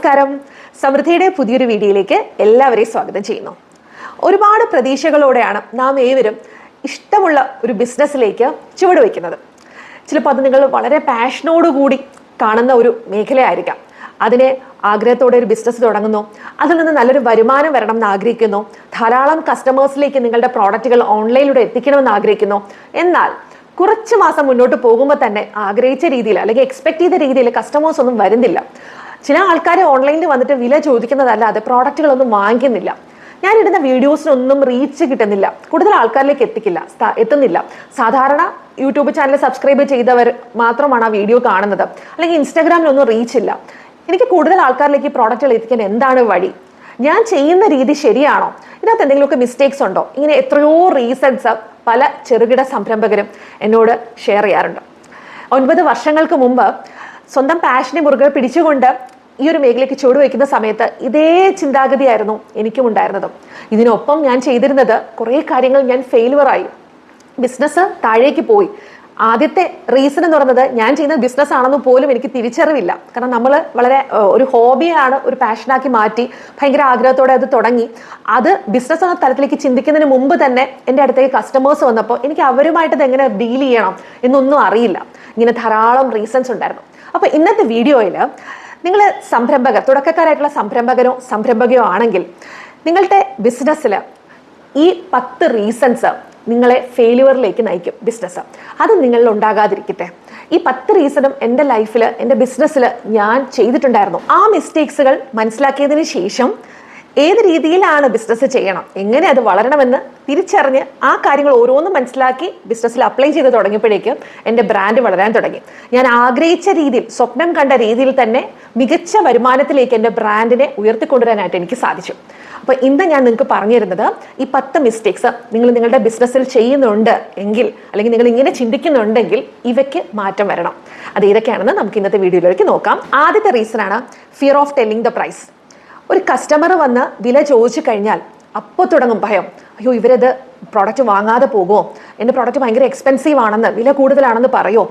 നമസ്കാരം. സമൃദ്ധിയുടെ പുതിയൊരു വീഡിയോയിലേക്ക് എല്ലാവരെയും സ്വാഗതം ചെയ്യുന്നു. ഒരുപാട് പ്രതീക്ഷകളോടെയാണ് നാം ഏവരും ഇഷ്ടമുള്ള ഒരു ബിസിനസ്സിലേക്ക് ചുവട് വയ്ക്കുന്നത്. ചിലപ്പോൾ അത് നിങ്ങൾ വളരെ പാഷനോടുകൂടി കാണുന്ന ഒരു മേഖലയായിരിക്കാം. അതിനെ ആഗ്രഹത്തോടെ ഒരു ബിസിനസ് തുടങ്ങുന്നു. അതിൽ നിന്ന് നല്ലൊരു വരുമാനം വരണം എന്ന് ആഗ്രഹിക്കുന്നു. ധാരാളം കസ്റ്റമേഴ്സിലേക്ക് നിങ്ങളുടെ പ്രോഡക്റ്റുകൾ ഓൺലൈനിലൂടെ എത്തിക്കണമെന്ന് ആഗ്രഹിക്കുന്നു. എന്നാൽ കുറച്ച് മാസം മുന്നോട്ട് പോകുമ്പോൾ തന്നെ ആഗ്രഹിച്ച രീതിയിൽ അല്ലെങ്കിൽ എക്സ്പെക്ട് ചെയ്ത രീതിയിൽ കസ്റ്റമേഴ്സ് ഒന്നും വരുന്നില്ല. ചില ആൾക്കാർ ഓൺലൈനിൽ വന്നിട്ട് വില ചോദിക്കുന്നതല്ലാതെ പ്രോഡക്റ്റുകളൊന്നും വാങ്ങിക്കുന്നില്ല. ഞാൻ ഇടുന്ന വീഡിയോസിനൊന്നും റീച്ച് കിട്ടുന്നില്ല. കൂടുതൽ ആൾക്കാരിലേക്ക് എത്തിക്കില്ല എത്തുന്നില്ല. സാധാരണ യൂട്യൂബ് ചാനൽ സബ്സ്ക്രൈബ് ചെയ്തവർ മാത്രമാണ് ആ വീഡിയോ കാണുന്നത്. അല്ലെങ്കിൽ ഇൻസ്റ്റാഗ്രാമിലൊന്നും റീച്ച് ഇല്ല. എനിക്ക് കൂടുതൽ ആൾക്കാരിലേക്ക് പ്രോഡക്റ്റുകൾ എത്തിക്കാൻ എന്താണ് വഴി? ഞാൻ ചെയ്യുന്ന രീതി ശരിയാണോ? ഇതിനകത്ത് എന്തെങ്കിലുമൊക്കെ മിസ്റ്റേക്സ് ഉണ്ടോ? ഇങ്ങനെ എത്രയോ റീസൺസ് പല ചെറുകിട സംരംഭകരും എന്നോട് ഷെയർ ചെയ്യാറുണ്ട്. ഒൻപത് വർഷങ്ങൾക്ക് മുമ്പ് സ്വന്തം പാഷനെ മുറുകെ പിടിച്ചുകൊണ്ട് ഈ ഒരു മേഖലയ്ക്ക് ചുവടുവയ്ക്കുന്ന സമയത്ത് ഇതേ ചിന്താഗതിയായിരുന്നു എനിക്കും ഉണ്ടായിരുന്നത്. ഇതിനൊപ്പം ഞാൻ ചെയ്തിരുന്നത് കുറേ കാര്യങ്ങൾ ഞാൻ ഫെയിലുവറായി ബിസിനസ് താഴേക്ക് പോയി. ആദ്യത്തെ റീസൺ എന്ന് പറയുന്നത് ഞാൻ ചെയ്യുന്ന ബിസിനസ് ആണെന്ന് പോലും എനിക്ക് തിരിച്ചറിവില്ല. കാരണം നമ്മൾ വളരെ ഒരു ഹോബിയാണ് ഒരു പാഷനാക്കി മാറ്റി ഭയങ്കര ആഗ്രഹത്തോടെ അത് തുടങ്ങി. അത് ബിസിനസ് എന്ന തലത്തിലേക്ക് ചിന്തിക്കുന്നതിന് മുമ്പ് തന്നെ എന്റെ അടുത്തേക്ക് കസ്റ്റമേഴ്സ് വന്നപ്പോൾ എനിക്ക് അവരുമായിട്ട് എങ്ങനെ ഡീൽ ചെയ്യണം എന്നൊന്നും അറിയില്ല. ഇങ്ങനെ ധാരാളം റീസൺസ് ഉണ്ടായിരുന്നു. അപ്പോൾ ഇന്നത്തെ വീഡിയോയിൽ നിങ്ങൾ സംരംഭകർ തുടക്കക്കാരായിട്ടുള്ള സംരംഭകരോ സംരംഭകയോ ആണെങ്കിൽ നിങ്ങളുടെ ബിസിനസ്സിൽ ഈ പത്ത് റീസൺസ് നിങ്ങളെ ഫെയിലുവറിലേക്ക് നയിക്കും ബിസിനസ് അത് നിങ്ങളിൽ ഉണ്ടാകാതിരിക്കട്ടെ. ഈ പത്ത് റീസണും എന്റെ ലൈഫിൽ എന്റെ ബിസിനസ്സിൽ ഞാൻ ചെയ്തിട്ടുണ്ടായിരുന്നു. ആ മിസ്റ്റേക്സുകൾ മനസ്സിലാക്കിയതിന് ശേഷം ഏത് രീതിയിലാണ് ബിസിനസ് ചെയ്യണം? എങ്ങനെ അത് വളരണമെന്ന് തിരിച്ചറിഞ്ഞ് ആ കാര്യങ്ങൾ ഓരോന്നും മനസ്സിലാക്കി ബിസിനസ്സിൽ അപ്ലൈ ചെയ്ത് തുടങ്ങിയപ്പോഴേക്കും എന്റെ ബ്രാൻഡ് വളരാൻ തുടങ്ങി. ഞാൻ ആഗ്രഹിച്ച രീതിയിൽ സ്വപ്നം കണ്ട രീതിയിൽ തന്നെ മികച്ച വരുമാനത്തിലേക്ക് എന്റെ ബ്രാൻഡിനെ ഉയർത്തിക്കൊണ്ടുവരാനായിട്ട് എനിക്ക് സാധിച്ചു. അപ്പോൾ ഇന്ന് ഞാൻ നിങ്ങൾക്ക് പറഞ്ഞു തരുന്നത് ഈ പത്ത് മിസ്റ്റേക്സ് നിങ്ങൾ നിങ്ങളുടെ ബിസിനസ്സിൽ ചെയ്യുന്നുണ്ട് എങ്കിൽ അല്ലെങ്കിൽ നിങ്ങൾ ഇങ്ങനെ ചിന്തിക്കുന്നുണ്ടെങ്കിൽ ഇവയ്ക്ക് മാറ്റം വരണം. അത് ഏതൊക്കെയാണെന്ന് നമുക്ക് ഇന്നത്തെ വീഡിയോയിലേക്ക് നോക്കാം. ആദ്യത്തെ റീസൺ ആണ് fear of telling the price ഒരു കസ്റ്റമർ വന്ന് വില ചോദിച്ചു കഴിഞ്ഞാൽ അപ്പോൾ തുടങ്ങും ഭയം. അയ്യോ ഇവരത് പ്രോഡക്റ്റ് വാങ്ങാതെ പോകുമോ എന്റെ പ്രോഡക്റ്റ് ഭയങ്കര എക്സ്പെൻസീവ് ആണെന്ന് വില കൂടുതലാണെന്ന് പറയുമോ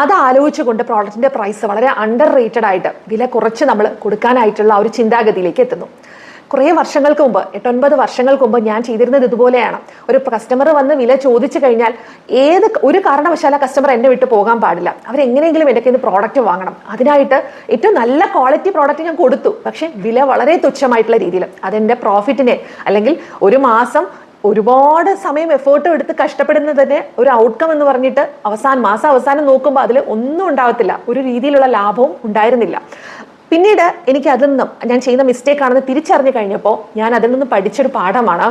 അത് ആലോചിച്ചുകൊണ്ട് പ്രോഡക്റ്റിന്റെ പ്രൈസ് വളരെ അണ്ടർ റേറ്റഡ് ആയിട്ട് വില കുറച്ച് നമ്മൾ കൊടുക്കാനായിട്ടുള്ള ആ ഒരു ചിന്താഗതിയിലേക്ക് എത്തുന്നു. കുറേ വർഷങ്ങൾക്ക് മുമ്പ് എട്ടൊൻപത് വർഷങ്ങൾക്ക് മുമ്പ് ഞാൻ ചെയ്തിരുന്നത് ഇതുപോലെയാണ്. ഒരു കസ്റ്റമർ വന്ന് വില ചോദിച്ചു കഴിഞ്ഞാൽ ഏത് ഒരു കാരണവശാല കസ്റ്റമർ എന്നെ വിട്ട് പോകാൻ പാടില്ല. അവരെങ്ങനെയെങ്കിലും എന്റെ കയ്യിൽ പ്രോഡക്റ്റ് വാങ്ങണം. അതിനായിട്ട് ഏറ്റവും നല്ല ക്വാളിറ്റി പ്രോഡക്റ്റ് ഞാൻ കൊടുത്തു. പക്ഷേ വില വളരെ തുച്ഛമായിട്ടുള്ള രീതിയിൽ അതെന്റെ പ്രോഫിറ്റിനെ അല്ലെങ്കിൽ ഒരു മാസം ഒരുപാട് സമയം എഫേർട്ടും എടുത്ത് കഷ്ടപ്പെടുന്നതിന് ഒരു ഔട്ട്കം എന്ന് പറഞ്ഞിട്ട് അവസാനം മാസം അവസാനം നോക്കുമ്പോൾ അതിൽ ഒന്നും ഉണ്ടാവത്തില്ല ഒരു രീതിയിലുള്ള ലാഭവും ഉണ്ടായിരുന്നില്ല. പിന്നീട് എനിക്ക് അതിൽ നിന്നും ഞാൻ ചെയ്യുന്ന മിസ്റ്റേക്ക് ആണെന്ന് തിരിച്ചറിഞ്ഞു കഴിഞ്ഞപ്പോൾ ഞാൻ അതിൽ നിന്ന് പഠിച്ചൊരു പാഠമാണ്.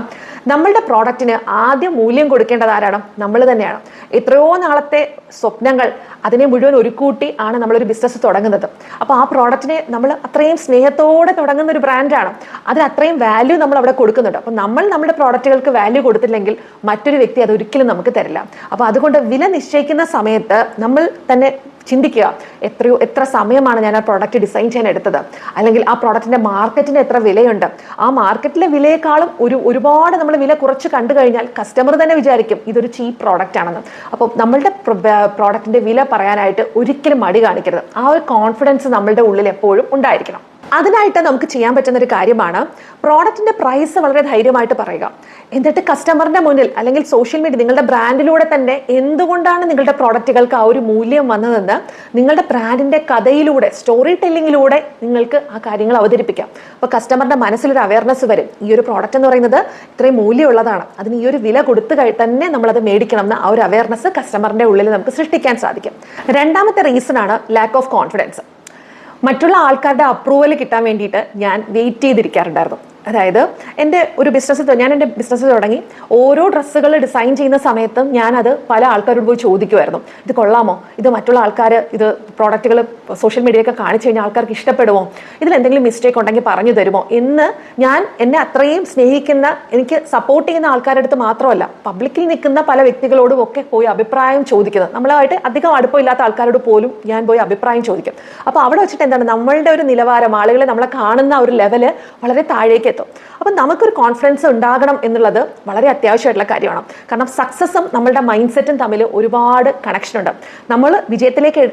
നമ്മളുടെ പ്രോഡക്റ്റിന് ആദ്യം മൂല്യം കൊടുക്കേണ്ടത് ആരാണ്? നമ്മൾ തന്നെയാണ്. എത്രയോ നാളത്തെ സ്വപ്നങ്ങൾ അതിനെ മുഴുവൻ ഒരുക്കൂട്ടി ആണ് നമ്മളൊരു ബിസിനസ് തുടങ്ങുന്നത്. അപ്പോൾ ആ പ്രോഡക്റ്റിനെ നമ്മൾ അത്രയും സ്നേഹത്തോടെ തുടങ്ങുന്ന ഒരു ബ്രാൻഡാണ് അതിന് അത്രയും വാല്യൂ നമ്മൾ അവിടെ കൊടുക്കുന്നുണ്ട്. അപ്പോൾ നമ്മൾ നമ്മുടെ പ്രോഡക്റ്റുകൾക്ക് വാല്യൂ കൊടുത്തില്ലെങ്കിൽ മറ്റൊരു വ്യക്തി അത് ഒരിക്കലും നമുക്ക് തരില്ല. അപ്പോൾ അതുകൊണ്ട് വില നിശ്ചയിക്കുന്ന സമയത്ത് നമ്മൾ തന്നെ ചിന്തിക്കുക എത്രയോ എത്ര സമയമാണ് ഞാൻ ആ പ്രോഡക്റ്റ് ഡിസൈൻ ചെയ്യാൻ എടുത്തത്. അല്ലെങ്കിൽ ആ പ്രോഡക്റ്റിന്റെ മാർക്കറ്റിന് എത്ര വിലയുണ്ട്. ആ മാർക്കറ്റിലെ വിലയേക്കാളും ഒരു ഒരുപാട് നമ്മൾ വില കുറച്ച് കണ്ടു കഴിഞ്ഞാൽ കസ്റ്റമർ തന്നെ വിചാരിക്കും ഇതൊരു ചീപ്പ് പ്രോഡക്റ്റ് ആണെന്ന്. അപ്പോൾ നമ്മളുടെ പ്രോഡക്റ്റിന്റെ വില പറയാനായിട്ട് ഒരിക്കലും മടി കാണിക്കരുത്. ആ ഒരു കോൺഫിഡൻസ് നമ്മളുടെ ഉള്ളിൽ എപ്പോഴും ഉണ്ടായിരിക്കണം. അതിനായിട്ട് നമുക്ക് ചെയ്യാൻ പറ്റുന്ന ഒരു കാര്യമാണ് പ്രോഡക്റ്റിന്റെ പ്രൈസ് വളരെ ധൈര്യമായിട്ട് പറയുക. എന്നിട്ട് കസ്റ്റമറിന്റെ മുന്നിൽ അല്ലെങ്കിൽ സോഷ്യൽ മീഡിയ നിങ്ങളുടെ ബ്രാൻഡിലൂടെ തന്നെ എന്തുകൊണ്ടാണ് നിങ്ങളുടെ പ്രോഡക്റ്റുകൾക്ക് ആ ഒരു മൂല്യം വന്നതെന്ന് നിങ്ങളുടെ ബ്രാൻഡിന്റെ കഥയിലൂടെ സ്റ്റോറി ടെല്ലിങ്ങിലൂടെ നിങ്ങൾക്ക് ആ കാര്യങ്ങൾ അവതരിപ്പിക്കാം. അപ്പോൾ കസ്റ്റമറിന്റെ മനസ്സിലൊരു അവയർനെസ് വരും. ഈ ഒരു പ്രോഡക്റ്റ് എന്ന് പറയുന്നത് ഇത്രയും മൂല്യമുള്ളതാണ്. അതിന് ഈ ഒരു വില കൊടുത്ത് തന്നെ നമ്മളത് മേടിക്കണം എന്ന ആ ഒരു അവയർനെസ് കസ്റ്റമറിന്റെ ഉള്ളിൽ നമുക്ക് സൃഷ്ടിക്കാൻ സാധിക്കും. രണ്ടാമത്തെ റീസൺ ആണ് ലാക്ക് ഓഫ് കോൺഫിഡൻസ് മറ്റുള്ള ആൾക്കാരുടെ അപ്രൂവൽ കിട്ടാൻ വേണ്ടിയിട്ട് ഞാൻ വെയിറ്റ് ചെയ്തിരിക്കാറുണ്ടായിരുന്നു. അതായത് എന്റെ ഒരു ബിസിനസ് ഞാൻ എന്റെ ബിസിനസ് തുടങ്ങി. ഓരോ ഡ്രസ്സുകൾ ഡിസൈൻ ചെയ്യുന്ന സമയത്തും ഞാനത് പല ആൾക്കാരോട് പോയി ചോദിക്കുമായിരുന്നു ഇത് കൊള്ളാമോ? ഇത് മറ്റുള്ള ആൾക്കാർ ഇത് പ്രോഡക്റ്റുകൾ സോഷ്യൽ മീഡിയയൊക്കെ കാണിച്ചു കഴിഞ്ഞാൽ ആൾക്കാർക്ക് ഇഷ്ടപ്പെടുമോ? ഇതിൽ എന്തെങ്കിലും മിസ്റ്റേക്ക് ഉണ്ടെങ്കിൽ പറഞ്ഞു തരുമോ? എന്ന് ഞാൻ എന്നെ അത്രയും സ്നേഹിക്കുന്ന എനിക്ക് സപ്പോർട്ട് ചെയ്യുന്ന ആൾക്കാരുടെ അടുത്ത് മാത്രമല്ല പബ്ലിക്കിൽ നിൽക്കുന്ന പല വ്യക്തികളോടും ഒക്കെ പോയി അഭിപ്രായം ചോദിക്കുന്നത്. നമ്മളായിട്ട് അധികം അടുപ്പമില്ലാത്ത ആൾക്കാരോട് പോലും ഞാൻ പോയി അഭിപ്രായം ചോദിക്കും. അപ്പോൾ അവിടെ വെച്ചിട്ട് എന്താണ്? നമ്മളുടെ ഒരു നിലവാരം ആളുകളെ നമ്മളെ കാണുന്ന ഒരു ലെവൽ വളരെ താഴേക്ക് എത്തും അപ്പം നമുക്കൊരു കോൺഫിഡൻസ് ഉണ്ടാകണം എന്നുള്ളത് വളരെ അത്യാവശ്യമായിട്ടുള്ള കാര്യമാണ്. കാരണം സക്സസും നമ്മളുടെ മൈൻഡ് സെറ്റും തമ്മിൽ ഒരുപാട് കണക്ഷൻ ഉണ്ട്. നമ്മൾ വിജയത്തിലേക്ക്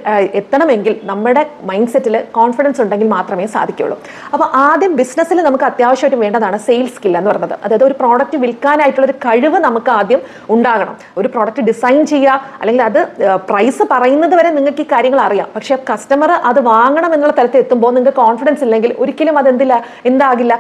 എത്തണമെങ്കിൽ നമ്മുടെ മൈൻഡ് സെറ്റിൽ കോൺഫിഡൻസ് ഉണ്ടെങ്കിൽ മാത്രമേ സാധിക്കുള്ളൂ അപ്പോൾ ആദ്യം ബിസിനസ്സിൽ നമുക്ക് അത്യാവശ്യമായിട്ട് വേണ്ടതാണ് സെയിൽസ് സ്കിൽ എന്ന് പറയുന്നത്. അതായത് ഒരു പ്രോഡക്റ്റ് വിൽക്കാനായിട്ടുള്ള ഒരു കഴിവ് നമുക്ക് ആദ്യം ഉണ്ടാകണം. ഒരു പ്രോഡക്റ്റ് ഡിസൈൻ ചെയ്യുക അല്ലെങ്കിൽ അത് പ്രൈസ് പറയുന്നത് വരെ നിങ്ങൾക്ക് ഈ കാര്യങ്ങൾ അറിയാം. പക്ഷേ കസ്റ്റമർ അത് വാങ്ങണം എന്നുള്ള തരത്തിൽ എത്തുമ്പോൾ നിങ്ങൾക്ക് കോൺഫിഡൻസ് ഇല്ലെങ്കിൽ ഒരിക്കലും അത് എന്തില്ല എന്താകില്ല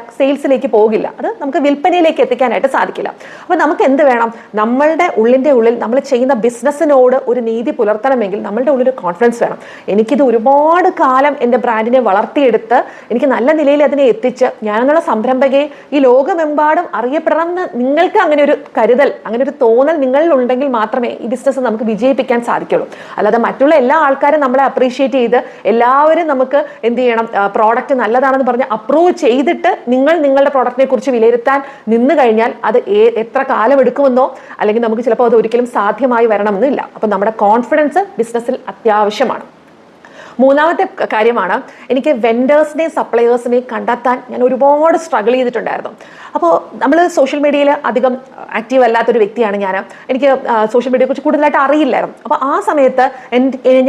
സെയിൽസിലേക്ക് പോകില്ല. അത് നമുക്ക് വിൽപ്പനയിലേക്ക് എത്തിക്കാനായിട്ട് സാധിക്കില്ല. അപ്പോൾ നമുക്ക് എന്ത് വേണം? നമ്മളുടെ ഉള്ളിന്റെ ഉള്ളിൽ നമ്മൾ ചെയ്യുന്ന ബിസിനസ്സിനോട് ഒരു നീതി പുലർത്തണമെങ്കിൽ നമ്മളുടെ ഉള്ളിൽ ഒരു കോൺഫിഡൻസ് വേണം. എനിക്കിത് ഒരുപാട് കാലം എന്റെ ബ്രാൻഡിനെ വളർത്തിയെടുത്ത് എനിക്ക് നല്ല നിലയിൽ അതിനെ എത്തിച്ച് ഞാനെന്നുള്ള സംരംഭകയെ ഈ ലോകമെമ്പാടും അറിയപ്പെടണം എന്ന് നിങ്ങൾക്ക് അങ്ങനെ ഒരു കരുതൽ അങ്ങനെ ഒരു തോന്നൽ നിങ്ങളിൽ ഉണ്ടെങ്കിൽ മാത്രമേ ഈ ബിസിനസ് നമുക്ക് വിജയിപ്പിക്കാൻ സാധിക്കുള്ളൂ. അല്ലാതെ മറ്റുള്ള എല്ലാ ആൾക്കാരും നമ്മളെ അപ്രീഷിയേറ്റ് ചെയ്ത് എല്ലാവരും നമുക്ക് എന്ത് ചെയ്യണം പ്രോഡക്റ്റ് നല്ലതാണെന്ന് പറഞ്ഞ് അപ്രൂവ് ചെയ്തിട്ട് നിങ്ങൾ നിങ്ങൾ നിങ്ങളുടെ പ്രോഡക്റ്റിനെ കുറിച്ച് വിലയിരുത്താൻ നിന്ന് കഴിഞ്ഞാൽ അത് എത്ര കാലം എടുക്കുമെന്നോ അല്ലെങ്കിൽ നമുക്ക് ചിലപ്പോൾ അത് ഒരിക്കലും സാധ്യമായി വരണമെന്നില്ല. അപ്പം നമ്മുടെ കോൺഫിഡൻസ് ബിസിനസ്സിൽ അത്യാവശ്യമാണ്. മൂന്നാമത്തെ കാര്യമാണ് എനിക്ക് വെൻഡേഴ്സിനെയും സപ്ലയേഴ്സിനെയും കണ്ടെത്താൻ ഞാൻ ഒരുപാട് സ്ട്രഗിൾ ചെയ്തിട്ടുണ്ടായിരുന്നു. അപ്പോൾ നമ്മൾ സോഷ്യൽ മീഡിയയിൽ അധികം ആക്റ്റീവ് അല്ലാത്തൊരു വ്യക്തിയാണ് ഞാൻ എനിക്ക് സോഷ്യൽ മീഡിയയെ കുറിച്ച് കൂടുതലായിട്ട് അറിയില്ലായിരുന്നു. അപ്പോൾ ആ സമയത്ത്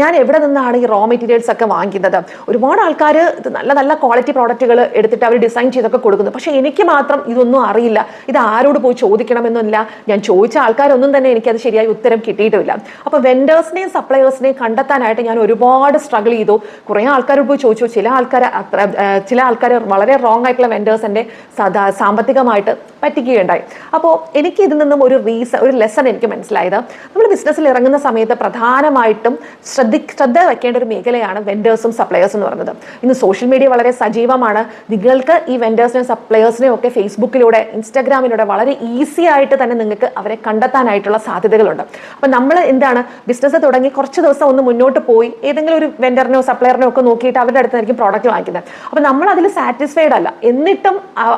ഞാൻ എവിടെ നിന്നാണ് ഈ റോ മെറ്റീരിയൽസ് ഒക്കെ വാങ്ങിക്കുന്നത്? ഒരുപാട് ആൾക്കാർ നല്ല നല്ല ക്വാളിറ്റി പ്രോഡക്റ്റുകൾ എടുത്തിട്ട് അവർ ഡിസൈൻ ചെയ്തൊക്കെ കൊടുക്കുന്നു. പക്ഷേ എനിക്ക് മാത്രം ഇതൊന്നും അറിയില്ല. ഇത് ആരോട് പോയി ചോദിക്കണമെന്നില്ല ഞാൻ ചോദിച്ച ആൾക്കാരൊന്നും തന്നെ എനിക്കത് ശരിയായി ഉത്തരം കിട്ടിയിട്ടില്ല അപ്പോൾ വെൻഡേഴ്സിനെയും സപ്ലയേഴ്സിനെയും കണ്ടെത്താനായിട്ട് ഞാൻ ഒരുപാട് സ്ട്രഗിൾ ചെയ്തു. കുറേ ആൾക്കാരോട് പോയി ചോദിച്ചു. ചില ആൾക്കാർ അത്ര ചില ആൾക്കാർ വളരെ റോങ് ആയിട്ടുള്ള വെൻഡേഴ്സിന്റെ സാമ്പത്തികമായിട്ട് പറ്റിക്കുകയുണ്ടായി. അപ്പോൾ എനിക്ക് ഇതിൽ നിന്നും ഒരു റീസൺ ഒരു ലെസൺ എനിക്ക് മനസ്സിലായത്. നമ്മൾ ബിസിനസ്സിൽ ഇറങ്ങുന്ന സമയത്ത് പ്രധാനമായിട്ടും ശ്രദ്ധി ശ്രദ്ധ വെക്കേണ്ട ഒരു മേഖലയാണ് വെൻഡേഴ്സും സപ്ലയേഴ്സും എന്ന് പറയുന്നത്. ഇന്ന് സോഷ്യൽ മീഡിയ വളരെ സജീവമാണ്. നിങ്ങൾക്ക് ഈ വെൻഡേഴ്സിനെയും സപ്ലയേഴ്സിനെയും ഒക്കെ ഫേസ്ബുക്കിലൂടെ ഇൻസ്റ്റാഗ്രാമിലൂടെ വളരെ ഈസി ആയിട്ട് തന്നെ നിങ്ങൾക്ക് അവരെ കണ്ടെത്താനായിട്ടുള്ള സാധ്യതകളുണ്ട്. അപ്പം നമ്മൾ എന്താണ് ബിസിനസ് തുടങ്ങി കുറച്ച് ദിവസം ഒന്ന് മുന്നോട്ട് പോയി. ഏതെങ്കിലും ഒരു വെൻഡറിനോ സപ്ലയറിനോ ഒക്കെ നോക്കിയിട്ട് അവരുടെ അടുത്തായിരിക്കും പ്രോഡക്റ്റ് വാങ്ങിക്കുന്നത്. അപ്പോൾ നമ്മൾ അതിൽ സാറ്റിസ്ഫൈഡ് അല്ല. എന്നിട്ടും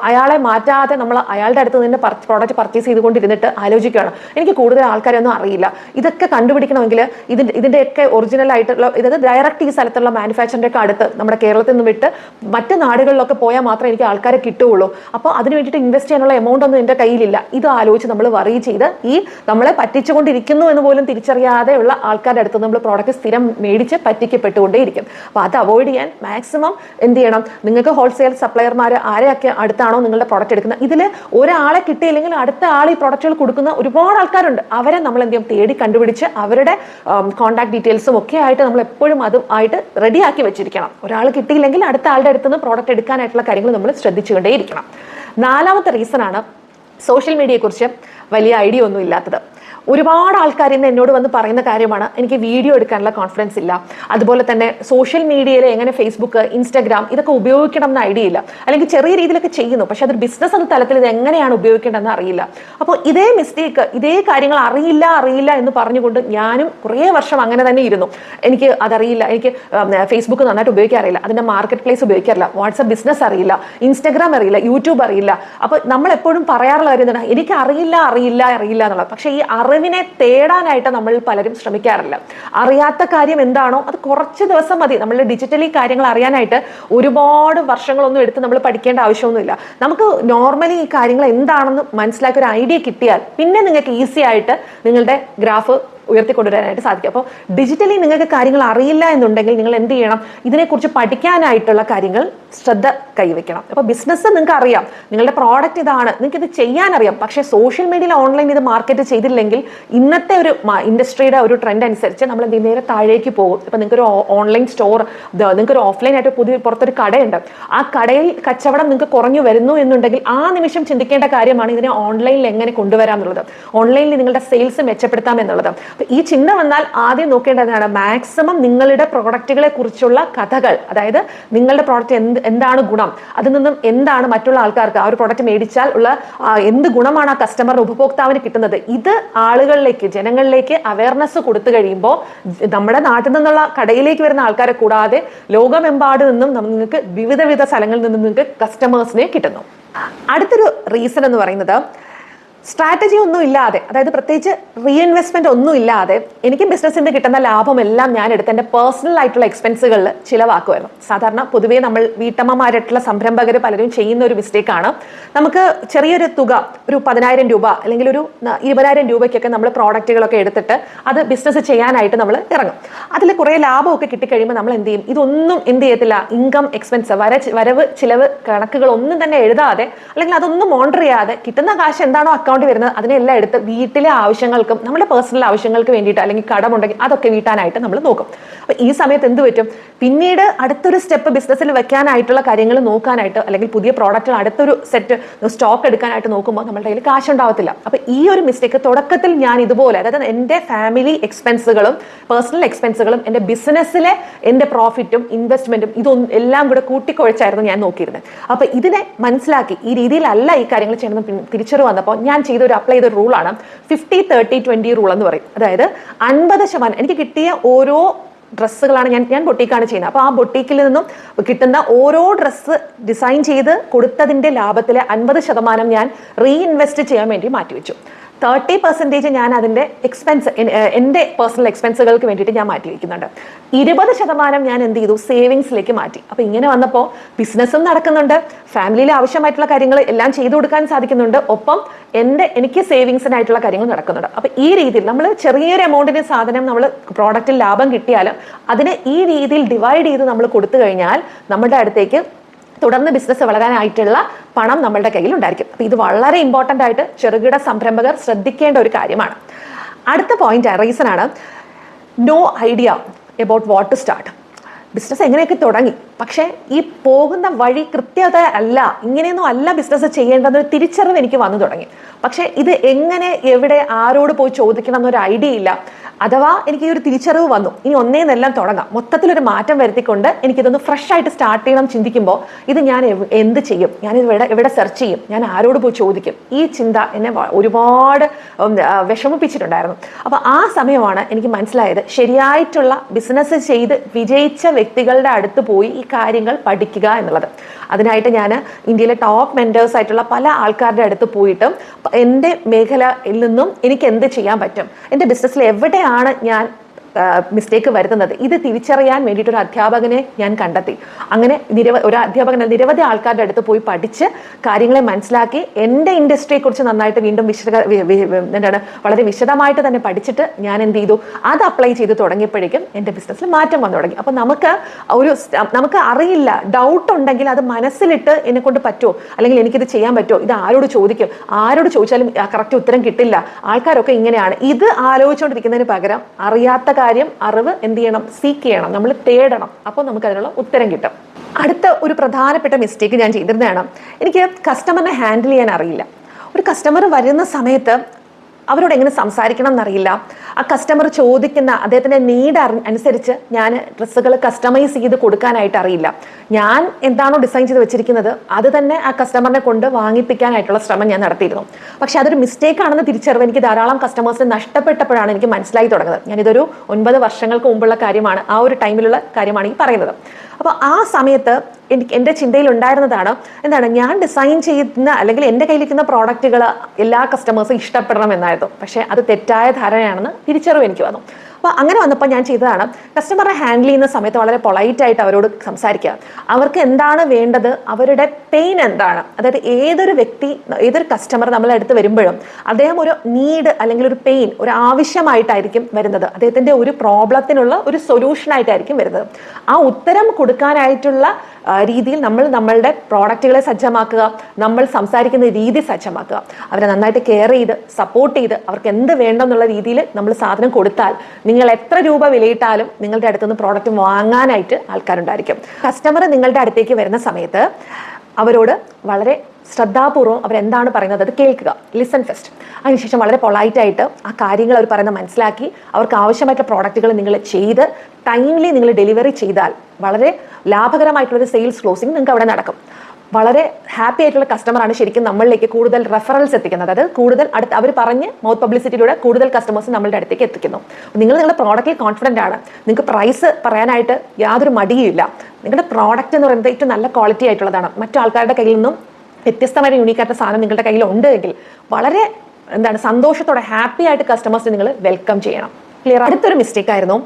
അയാളെ മാറ്റാതെ നമ്മൾ അയാളുടെ അടുത്ത് നിന്ന് പ്രോഡക്റ്റ് പർച്ചേസ് ചെയ്തുകൊണ്ടിരുന്നിട്ട് ആലോചിക്കുകയാണ്. എനിക്ക് കൂടുതൽ ആൾക്കാരൊന്നും അറിയില്ല. ഇതൊക്കെ കണ്ടുപിടിക്കണമെങ്കിൽ ഇതിന്റെ ഇതിന്റെയൊക്കെ ഒറിജിനൽ ആയിട്ടുള്ള ഇതായത് ഡയറക്റ്റ് ഈ സ്ഥലത്തുള്ള മാനുഫാക്ചറിന്റെ ഒക്കെ അടുത്ത് നമ്മുടെ കേരളത്തിൽ നിന്ന് വിട്ട് മറ്റ് നാടുകളിലൊക്കെ പോയാൽ മാത്രമേ എനിക്ക് ആൾക്കാരെ കിട്ടുകയുള്ളൂ. അപ്പോൾ അതിന് വേണ്ടിയിട്ട് ഇൻവെസ്റ്റ് ചെയ്യാനുള്ള എമൗണ്ട് ഒന്നും എന്റെ കയ്യിലില്ല. ഇത് ആലോചിച്ച് നമ്മൾ വറി ചെയ്ത് ഈ നമ്മളെ പറ്റിച്ചുകൊണ്ടിരിക്കുന്നു എന്ന് പോലും തിരിച്ചറിയാതെ ഉള്ള ആൾക്കാരുടെ അടുത്ത് നമ്മൾ പ്രോഡക്റ്റ് സ്ഥിരം മേടിച്ച് പറ്റിക്കപ്പെട്ടുകൊണ്ടേയിരിക്കും അപ്പോൾ അത് അവോയ്ഡ് ചെയ്യാൻ മാക്സിമം എന്ത് ചെയ്യണം? നിങ്ങൾക്ക് ഹോൾസെയിൽ സപ്ലയർമാർ ആരെയൊക്കെ അടുത്താണോ നിങ്ങളുടെ പ്രോഡക്റ്റ് എടുക്കുന്നത്? ഇതിൽ ഒരാളെ കിട്ടിയില്ലെങ്കിൽ അടുത്ത ആൾ ഈ പ്രോഡക്റ്റുകൾ കൊടുക്കുന്ന ഒരുപാട് ആൾക്കാരുണ്ട്. അവരെ നമ്മൾ എന്ത് ചെയ്യും? തേടി കണ്ടുപിടിച്ച് അവരുടെ കോൺടാക്ട് ഡീറ്റെയിൽസും ഒക്കെ ആയിട്ട് നമ്മൾ എപ്പോഴും അതും ആയിട്ട് റെഡിയാക്കി വെച്ചിരിക്കണം. ഒരാൾ കിട്ടിയില്ലെങ്കിൽ അടുത്ത ആളുടെ അടുത്ത് നിന്ന് പ്രോഡക്റ്റ് എടുക്കാനായിട്ടുള്ള കാര്യങ്ങൾ നമ്മൾ ശ്രദ്ധിച്ചുകൊണ്ടേയിരിക്കണം. നാലാമത്തെ റീസൺ ആണ് സോഷ്യൽ മീഡിയയെക്കുറിച്ച് വലിയ ഐഡിയ ഒന്നും ഇല്ലാത്തത്. ഒരുപാട് ആൾക്കാർ ഇന്ന് എന്നോട് വന്ന് പറയുന്ന കാര്യമാണ് എനിക്ക് വീഡിയോ എടുക്കാനുള്ള കോൺഫിഡൻസ് ഇല്ല. അതുപോലെ തന്നെ സോഷ്യൽ മീഡിയയിൽ എങ്ങനെ ഫേസ്ബുക്ക് ഇൻസ്റ്റാഗ്രാം ഇതൊക്കെ ഉപയോഗിക്കണം എന്ന ഐഡിയ ഇല്ല. അല്ലെങ്കിൽ ചെറിയ രീതിയിലൊക്കെ ചെയ്യുന്നു. പക്ഷെ അതൊരു ബിസിനസ് എന്ന തലത്തിൽ ഇത് എങ്ങനെയാണ് ഉപയോഗിക്കേണ്ടതെന്ന് അറിയില്ല. അപ്പോൾ ഇതേ മിസ്റ്റേക്ക് ഇതേ കാര്യങ്ങൾ അറിയില്ല അറിയില്ല എന്ന് പറഞ്ഞുകൊണ്ട് ഞാനും കുറേ വർഷം അങ്ങനെ തന്നെ ഇരുന്നു. എനിക്ക് അതറിയില്ല. എനിക്ക് ഫേസ്ബുക്ക് നന്നായിട്ട് ഉപയോഗിക്കാൻ അറിയില്ല. അതിന്റെ മാർക്കറ്റ് പ്ലേസ് ഉപയോഗിക്കാറില്ല വാട്സപ്പ് ബിസിനസ് അറിയില്ല. ഇൻസ്റ്റാഗ്രാം അറിയില്ല. യൂട്യൂബ് അറിയില്ല. അപ്പോൾ നമ്മൾ എപ്പോഴും പറയാറുള്ള കാര്യം എന്താണ്? എനിക്ക് അറിയില്ല അറിയില്ല അറിയില്ല എന്നുള്ളത്. പക്ഷേ ഈ അറിവിനെ തേടാനായിട്ട് നമ്മൾ പലരും ശ്രമിക്കാറില്ല. അറിയാത്ത കാര്യം എന്താണോ അത് കുറച്ച് ദിവസം മതി. നമ്മൾ ഡിജിറ്റലി കാര്യങ്ങൾ അറിയാനായിട്ട് ഒരുപാട് വർഷങ്ങളൊന്നും എടുത്ത് നമ്മൾ പഠിക്കേണ്ട ആവശ്യമൊന്നുമില്ല. നമുക്ക് നോർമലി ഈ കാര്യങ്ങൾ എന്താണെന്ന് മനസ്സിലാക്കി ഒരു ഐഡിയ കിട്ടിയാൽ പിന്നെ നിങ്ങൾക്ക് ഈസി ആയിട്ട് നിങ്ങളുടെ ഗ്രാഫ് ഉയർത്തിക്കൊണ്ടുവരാനായിട്ട് സാധിക്കും. അപ്പോൾ ഡിജിറ്റലി നിങ്ങൾക്ക് കാര്യങ്ങൾ അറിയില്ല എന്നുണ്ടെങ്കിൽ നിങ്ങൾ എന്ത് ചെയ്യണം? ഇതിനെക്കുറിച്ച് പഠിക്കാനായിട്ടുള്ള കാര്യങ്ങൾ ശ്രദ്ധ കൈവയ്ക്കണം. അപ്പോൾ ബിസിനസ് നിങ്ങൾക്ക് അറിയാം. നിങ്ങളുടെ പ്രോഡക്റ്റ് ഇതാണ്. നിങ്ങൾക്ക് ഇത് ചെയ്യാൻ അറിയാം പക്ഷേ സോഷ്യൽ മീഡിയയിൽ ഓൺലൈൻ ഇത് മാർക്കറ്റ് ചെയ്തില്ലെങ്കിൽ ഇന്നത്തെ ഒരു ഇൻഡസ്ട്രിയുടെ ഒരു ട്രെൻഡ് അനുസരിച്ച് നമ്മൾ എന്ത് നേരെ താഴേക്ക് പോകും. ഇപ്പം നിങ്ങൾക്കൊരു ഓൺലൈൻ സ്റ്റോർ നിങ്ങൾക്ക് ഒരു ഓഫ്ലൈൻ ആയിട്ട് പുതിയ പുറത്തൊരു കടയുണ്ട്. ആ കടയിൽ കച്ചവടം നിങ്ങൾക്ക് കുറഞ്ഞു വരുന്നു എന്നുണ്ടെങ്കിൽ ആ നിമിഷം ചിന്തിക്കേണ്ട കാര്യമാണ് ഇതിനെ ഓൺലൈനിൽ എങ്ങനെ കൊണ്ടുവരാം എന്നുള്ളത് ഓൺലൈനിൽ നിങ്ങളുടെ സെയിൽസ് മെച്ചപ്പെടുത്താം എന്നുള്ളത് അപ്പൊ ഈ ചിന്ത വന്നാൽ ആദ്യം നോക്കേണ്ടതാണ് മാക്സിമം നിങ്ങളുടെ പ്രോഡക്റ്റുകളെ കുറിച്ചുള്ള കഥകൾ. അതായത് നിങ്ങളുടെ പ്രോഡക്റ്റ് എന്ത് എന്താണ് ഗുണം? അതിൽ നിന്നും എന്താണ് മറ്റുള്ള ആൾക്കാർക്ക് ആ ഒരു പ്രോഡക്റ്റ് മേടിച്ചാൽ ഉള്ള എന്ത് ഗുണമാണ് ആ കസ്റ്റമർ ഉപഭോക്താവിന് കിട്ടുന്നത്? ഇത് ആളുകളിലേക്ക് ജനങ്ങളിലേക്ക് അവയർനെസ് കൊടുത്തു കഴിയുമ്പോൾ നമ്മുടെ നാട്ടിൽ നിന്നുള്ള കടയിലേക്ക് വരുന്ന ആൾക്കാരെ കൂടാതെ ലോകമെമ്പാട് നിന്നും നിങ്ങൾക്ക് വിവിധ വിധ സ്ഥലങ്ങളിൽ നിന്നും നിങ്ങൾക്ക് കസ്റ്റമേഴ്സിനെ കിട്ടുന്നു. അടുത്തൊരു റീസൺ എന്ന് പറയുന്നത് സ്ട്രാറ്റജി ഒന്നും ഇല്ലാതെ അതായത് പ്രത്യേകിച്ച് റീഇൻവെസ്റ്റ്മെന്റ് ഒന്നും ഇല്ലാതെ എനിക്ക് ബിസിനസ്സിന്റെ കിട്ടുന്ന ലാഭമെല്ലാം ഞാൻ എടുത്ത് എന്റെ പേഴ്സണൽ ആയിട്ടുള്ള എക്സ്പെൻസുകളിൽ ചിലവാക്കുമായിരുന്നു. സാധാരണ പൊതുവേ നമ്മൾ വീട്ടമ്മമാരായിട്ടുള്ള സംരംഭകർ പലരും ചെയ്യുന്ന ഒരു മിസ്റ്റേക്കാണ് നമുക്ക് ചെറിയൊരു തുക ഒരു പതിനായിരം രൂപ അല്ലെങ്കിൽ ഒരു ഇരുപതിനായിരം രൂപയ്ക്കൊക്കെ നമ്മൾ പ്രോഡക്റ്റുകളൊക്കെ എടുത്തിട്ട് അത് ബിസിനസ് ചെയ്യാനായിട്ട് നമ്മൾ ഇറങ്ങും. അതിൽ കുറേ ലാഭമൊക്കെ കിട്ടിക്കഴിയുമ്പോൾ നമ്മൾ എന്ത് ചെയ്യും? ഇതൊന്നും എന്ത് ചെയ്യത്തില്ല. ഇൻകം എക്സ്പെൻസ് വര വരവ് ചിലവ് കണക്കുകൾ ഒന്നും തന്നെ എഴുതാതെ അല്ലെങ്കിൽ അതൊന്നും മോണിറ്റർ ചെയ്യാതെ കിട്ടുന്ന കാശ് എന്താണോ അക്കൗണ്ടിൽ വരുന്നത് അതിനെല്ലാം എടുത്ത് വീട്ടിലെ ആവശ്യങ്ങൾക്കും നമ്മുടെ പേഴ്സണൽ ആവശ്യങ്ങൾക്ക് വേണ്ടിയിട്ട് അല്ലെങ്കിൽ കടമുണ്ടെങ്കിൽ അതൊക്കെ വീട്ടാനായിട്ട് നമ്മൾ നോക്കും. അപ്പൊ ഈ സമയത്ത് എന്ത് പറ്റും? പിന്നീട് അടുത്തൊരു സ്റ്റെപ്പ് ബിസിനസ്സിൽ വെക്കാനായിട്ടുള്ള കാര്യങ്ങൾ നോക്കാനായിട്ട് അല്ലെങ്കിൽ പുതിയ പ്രോഡക്റ്റ് അടുത്തൊരു സെറ്റ് സ്റ്റോക്ക് എടുക്കാനായിട്ട് നോക്കുമ്പോൾ നമ്മുടെ കയ്യിൽ കാശ് ഉണ്ടാവത്തില്ല അപ്പൊ ഈ ഒരു മിസ്റ്റേക്ക് തുടക്കത്തിൽ ഞാൻ ഇതുപോലെ അതായത് എന്റെ ഫാമിലി എക്സ്പെൻസുകളും പേഴ്സണൽ എക്സ്പെൻസുകളും എന്റെ ബിസിനസ്സിലെ എന്റെ പ്രോഫിറ്റും ഇൻവെസ്റ്റ്മെന്റും ഇതൊന്നും എല്ലാം കൂടെ കൂട്ടിക്കുഴച്ചായിരുന്നു ഞാൻ നോക്കിയിരുന്നത്. അപ്പൊ ഇതിനെ മനസ്സിലാക്കി ഈ രീതിയിലല്ല ഈ കാര്യങ്ങൾ ചെയ്യണമെന്ന് തിരിച്ചറിവ് വന്നപ്പോൾ ഞാൻ ചെയ്ത ഒരു അപ്ലൈ ചെയ്ത റൂളാണ് ഫിഫ്റ്റി തേർട്ടി ട്വന്റി റൂൾ എന്ന് പറയും. അതായത് അൻപത് ശതമാനം എനിക്ക് കിട്ടിയ ഓരോ ഡ്രസ്സുകളാണ് ഞാൻ ഞാൻ ബൊട്ടീക്കാണ് ചെയ്യുന്നത്. അപ്പോൾ ആ ബൊട്ടീക്കിൽ നിന്നും കിട്ടുന്ന ഓരോ ഡ്രസ്സ് ഡിസൈൻ ചെയ്ത് കൊടുത്തതിന്റെ ലാഭത്തിലെ അൻപത് ശതമാനം ഞാൻ റീഇൻവെസ്റ്റ് ചെയ്യാൻ വേണ്ടി മാറ്റിവെച്ചു. തേർട്ടി പെർസെന്റേജ് ഞാൻ അതിന്റെ എക്സ്പെൻസ് എന്റെ പേഴ്സണൽ എക്സ്പെൻസുകൾക്ക് വേണ്ടിയിട്ട് ഞാൻ മാറ്റി വയ്ക്കുന്നുണ്ട് ഇരുപത് ശതമാനം ഞാൻ എന്ത് ചെയ്തു? സേവിങ്സിലേക്ക് മാറ്റി. അപ്പോൾ ഇങ്ങനെ വന്നപ്പോൾ ബിസിനസ്സും നടക്കുന്നുണ്ട്. ഫാമിലിയിൽ ആവശ്യമായിട്ടുള്ള കാര്യങ്ങൾ എല്ലാം ചെയ്തു കൊടുക്കാൻ സാധിക്കുന്നുണ്ട്. ഒപ്പം എന്റെ എനിക്ക് സേവിങ്സിനായിട്ടുള്ള കാര്യങ്ങൾ നടക്കുന്നുണ്ട്. അപ്പോൾ ഈ രീതിയിൽ നമ്മൾ ചെറിയൊരു എമൗണ്ടിന് സാധനം നമ്മൾ പ്രോഡക്റ്റിൽ ലാഭം കിട്ടിയാലും അതിനെ ഈ രീതിയിൽ ഡിവൈഡ് ചെയ്ത് നമ്മൾ കൊടുത്തു കഴിഞ്ഞാൽ നമ്മുടെ അടുത്തേക്ക് തുടർന്ന് ബിസിനസ് വളരാനായിട്ടുള്ള പണം നമ്മളുടെ കയ്യിൽ ഉണ്ടായിരിക്കും അപ്പോൾ ഇത് വളരെ ഇമ്പോർട്ടന്റ് ആയിട്ട് ചെറുകിട സംരംഭകർ ശ്രദ്ധിക്കേണ്ട ഒരു കാര്യമാണ്. അടുത്ത പോയിന്റ് റീസൺ ആണ് no idea about what to start business എങ്ങനെയൊക്കെ തുടങ്ങി? പക്ഷേ ഈ പോകുന്ന വഴി കൃത്യത അല്ല ഇങ്ങനെയൊന്നും അല്ല ബിസിനസ് ചെയ്യേണ്ടതെന്നൊരു തിരിച്ചറിവ് എനിക്ക് വന്നു തുടങ്ങി. പക്ഷേ ഇത് എങ്ങനെ എവിടെ ആരോട് പോയി ചോദിക്കണം എന്നൊരു ഐഡിയ ഇല്ല. അഥവാ എനിക്ക് ഈ ഒരു തിരിച്ചറിവ് വന്നു ഇനി ഒന്നേന്നെല്ലാം തുടങ്ങാം. മൊത്തത്തിലൊരു മാറ്റം വരുത്തിക്കൊണ്ട് എനിക്കിതൊന്ന് ഫ്രഷ് ആയിട്ട് സ്റ്റാർട്ട് ചെയ്യണം ചിന്തിക്കുമ്പോൾ ഇത് ഞാൻ എന്ത് ചെയ്യും? ഞാൻ ഇവിടെ എവിടെ എവിടെ സെർച്ച് ചെയ്യും? ഞാൻ ആരോട് പോയി ചോദിക്കും? ഈ ചിന്ത എന്നെ ഒരുപാട് വിഷമിപ്പിച്ചിട്ടുണ്ടായിരുന്നു. അപ്പോൾ ആ സമയമാണ് എനിക്ക് മനസ്സിലായത് ശരിയായിട്ടുള്ള ബിസിനസ് ചെയ്ത് വിജയിച്ച വ്യക്തികളുടെ അടുത്ത് പോയി ഈ കാര്യങ്ങൾ പഠിക്കുക എന്നുള്ളത്. അതിനായിട്ട് ഞാൻ ഇന്ത്യയിലെ ടോപ്പ് മെന്റേഴ്സ് ആയിട്ടുള്ള പല ആൾക്കാരുടെ അടുത്ത് പോയിട്ടും എന്റെ മേഖലയിൽ നിന്നും എനിക്ക് എന്ത് ചെയ്യാൻ പറ്റും? എന്റെ ബിസിനസ്സിൽ എവിടെയാണ് ഞാൻ മിസ്റ്റേക്ക് വരുത്തുന്നത്. ഇത് തിരിച്ചറിയാൻ വേണ്ടിയിട്ട് ഒരു അധ്യാപകനെ ഞാൻ കണ്ടെത്തി. അങ്ങനെ നിരവ ഒരു അധ്യാപകൻ നിരവധി ആൾക്കാരുടെ അടുത്ത് പോയി പഠിച്ച് കാര്യങ്ങളെ മനസ്സിലാക്കി. എന്റെ ഇൻഡസ്ട്രിയെ കുറിച്ച് നന്നായിട്ട് വീണ്ടും വിശദ എന്താണ് വളരെ വിശദമായിട്ട് തന്നെ പഠിച്ചിട്ട് ഞാൻ എന്ത് ചെയ്തു? അത് അപ്ലൈ ചെയ്ത് തുടങ്ങിയപ്പോഴേക്കും എന്റെ ബിസിനസ്സിൽ മാറ്റം വന്നു തുടങ്ങി. അപ്പോൾ നമുക്ക് ഒരു നമുക്ക് അറിയില്ല ഡൗട്ട് ഉണ്ടെങ്കിൽ അത് മനസ്സിലിട്ട് എന്നെ കൊണ്ട് പറ്റുമോ? അല്ലെങ്കിൽ എനിക്കിത് ചെയ്യാൻ പറ്റുമോ? ഇത് ആരോട് ചോദിക്കും? ആരോട് ചോദിച്ചാലും കറക്റ്റ് ഉത്തരം കിട്ടില്ല. ആൾക്കാരൊക്കെ ഇങ്ങനെയാണ്. ഇത് ആലോചിച്ചുകൊണ്ടിരിക്കുന്നതിന് പകരം അറിയാത്ത കാര്യം അറിവ് എന്ത് ചെയ്യണം? സീക്ക് ചെയ്യണം. നമ്മൾ തേടണം. അപ്പോൾ നമുക്ക് അതിനുള്ള ഉത്തരം കിട്ടും. അടുത്ത ഒരു പ്രധാനപ്പെട്ട മിസ്റ്റേക്ക് ഞാൻ ചെയ്തിരുന്നതാണ്. എനിക്ക് കസ്റ്റമറിനെ ഹാൻഡിൽ ചെയ്യാൻ അറിയില്ല. ഒരു കസ്റ്റമർ വരുന്ന സമയത്ത് അവരോട് എങ്ങനെ സംസാരിക്കണം എന്നറിയില്ല. ആ കസ്റ്റമർ ചോദിക്കുന്ന അദ്ദേഹത്തിന്റെ നീഡ് അനുസരിച്ച് ഞാൻ ഡ്രസ്സുകൾ കസ്റ്റമൈസ് ചെയ്ത് കൊടുക്കാനായിട്ട് അറിയില്ല. ഞാൻ എന്താണോ ഡിസൈൻ ചെയ്ത് വെച്ചിരിക്കുന്നത് അത് തന്നെ ആ കസ്റ്റമറിനെ കൊണ്ട് വാങ്ങിപ്പിക്കാനായിട്ടുള്ള ശ്രമം ഞാൻ നടത്തിയിരുന്നു. പക്ഷെ അതൊരു മിസ്റ്റേക്ക് ആണെന്ന് തിരിച്ചറിവ് എനിക്ക് ധാരാളം കസ്റ്റമേഴ്സിന് നഷ്ടപ്പെട്ടപ്പോഴാണ് എനിക്ക് മനസ്സിലായി തുടങ്ങുന്നത്. ഞാനിതൊരു ഒൻപത് വർഷങ്ങൾക്ക് മുമ്പുള്ള കാര്യമാണ് ആ ഒരു ടൈമിലുള്ള കാര്യമാണ് ഈ പറയുന്നത്. അപ്പോൾ ആ സമയത്ത് എനിക്ക് എന്റെ ചിന്തയിൽ ഉണ്ടായിരുന്നതാണ് എന്താണ് ഞാൻ ഡിസൈൻ ചെയ്യുന്ന അല്ലെങ്കിൽ എന്റെ കയ്യിലിരിക്കുന്ന പ്രോഡക്റ്റുകൾ എല്ലാ കസ്റ്റമേഴ്സും ഇഷ്ടപ്പെടണം എന്നായിരുന്നു. പക്ഷേ അത് തെറ്റായ ധാരണയാണെന്ന് തിരിച്ചറിവ് എനിക്ക് വന്നു. അപ്പോൾ അങ്ങനെ വന്നപ്പോൾ ഞാൻ ചെയ്തതാണ് കസ്റ്റമറെ ഹാൻഡിൽ ചെയ്യുന്ന സമയത്ത് വളരെ പൊളൈറ്റ് ആയിട്ട് അവരോട് സംസാരിക്കുക. അവർക്ക് എന്താണ് വേണ്ടത്? അവരുടെ പെയിൻ എന്താണ്? അതായത് ഏതൊരു വ്യക്തി ഏതൊരു കസ്റ്റമർ നമ്മളെ അടുത്ത് വരുമ്പോഴും അദ്ദേഹം ഒരു നീഡ് അല്ലെങ്കിൽ ഒരു പെയിൻ ഒരു ആവശ്യമായിട്ടായിരിക്കും വരുന്നത്. അദ്ദേഹത്തിന്റെ ഒരു പ്രോബ്ലത്തിനുള്ള ഒരു സൊല്യൂഷൻ ആയിട്ടായിരിക്കും വരുന്നത്. ആ ഉത്തരം കൊടുക്കാനായിട്ടുള്ള രീതിയിൽ നമ്മൾ നമ്മളുടെ പ്രോഡക്റ്റുകളെ സജ്ജമാക്കുക നമ്മൾ സംസാരിക്കുന്ന രീതി സജ്ജമാക്കുക. അവരെ നന്നായിട്ട് കെയർ ചെയ്ത് സപ്പോർട്ട് ചെയ്ത് അവർക്ക് എന്ത് വേണ്ടെന്നുള്ള രീതിയിൽ നമ്മൾ സാധനം കൊടുത്താൽ നിങ്ങൾ എത്ര രൂപ വിലയിട്ടാലും നിങ്ങളുടെ അടുത്തുനിന്ന് പ്രോഡക്റ്റ് വാങ്ങാനായിട്ട് ആൾക്കാരുണ്ടായിരിക്കും. കസ്റ്റമർ നിങ്ങളുടെ അടുത്തേക്ക് വരുന്ന സമയത്ത് അവരോട് വളരെ ശ്രദ്ധാപൂർവം അവരെന്താണ് പറയുന്നത് അത് കേൾക്കുക ലിസൺ ഫസ്റ്റ് അതിനുശേഷം വളരെ പൊളൈറ്റായിട്ട് ആ കാര്യങ്ങൾ അവർ പറയുന്നത് മനസ്സിലാക്കി അവർക്ക് ആവശ്യമായിട്ടുള്ള പ്രോഡക്റ്റുകൾ നിങ്ങൾ ചെയ്ത് ടൈംലി നിങ്ങൾ ഡെലിവറി ചെയ്താൽ വളരെ ലാഭകരമായിട്ടുള്ളൊരു സെയിൽസ് ക്ലോസിംഗ് നിങ്ങൾക്ക് അവിടെ നടക്കും. വളരെ ഹാപ്പി ആയിട്ടുള്ള കസ്റ്റമറാണ് ശരിക്കും നമ്മളിലേക്ക് കൂടുതൽ റെഫറൽസ് എത്തിക്കുന്നത്. അതായത് കൂടുതൽ അടുത്ത് അവർ പറഞ്ഞ് മൗത്ത് പബ്ലിസിറ്റിയിലൂടെ കൂടുതൽ കസ്റ്റമേഴ്സ് നമ്മളുടെ അടുത്തേക്ക് എത്തിക്കുന്നു. നിങ്ങൾ നിങ്ങളുടെ പ്രോഡക്റ്റിൽ കോൺഫിഡന്റ് ആണ്. നിങ്ങൾക്ക് പ്രൈസ് പറയാനായിട്ട് യാതൊരു മടിയുമില്ല. നിങ്ങളുടെ പ്രോഡക്റ്റ് എന്ന് പറയുന്നത് ഏറ്റവും നല്ല ക്വാളിറ്റി ആയിട്ടുള്ളതാണ്. മറ്റു ആൾക്കാരുടെ കയ്യിൽ നിന്നും വ്യത്യസ്തമായ യൂണീക്കായിട്ട് സാധനം നിങ്ങളുടെ കയ്യിൽ ഉണ്ട് എങ്കിൽ വളരെ എന്താണ് സന്തോഷത്തോടെ ഹാപ്പി ആയിട്ട് കസ്റ്റമേഴ്സിനെ നിങ്ങൾ വെൽക്കം ചെയ്യണം. ക്ലിയർ അടുത്തൊരു മിസ്റ്റേക്ക് ആയിരുന്നു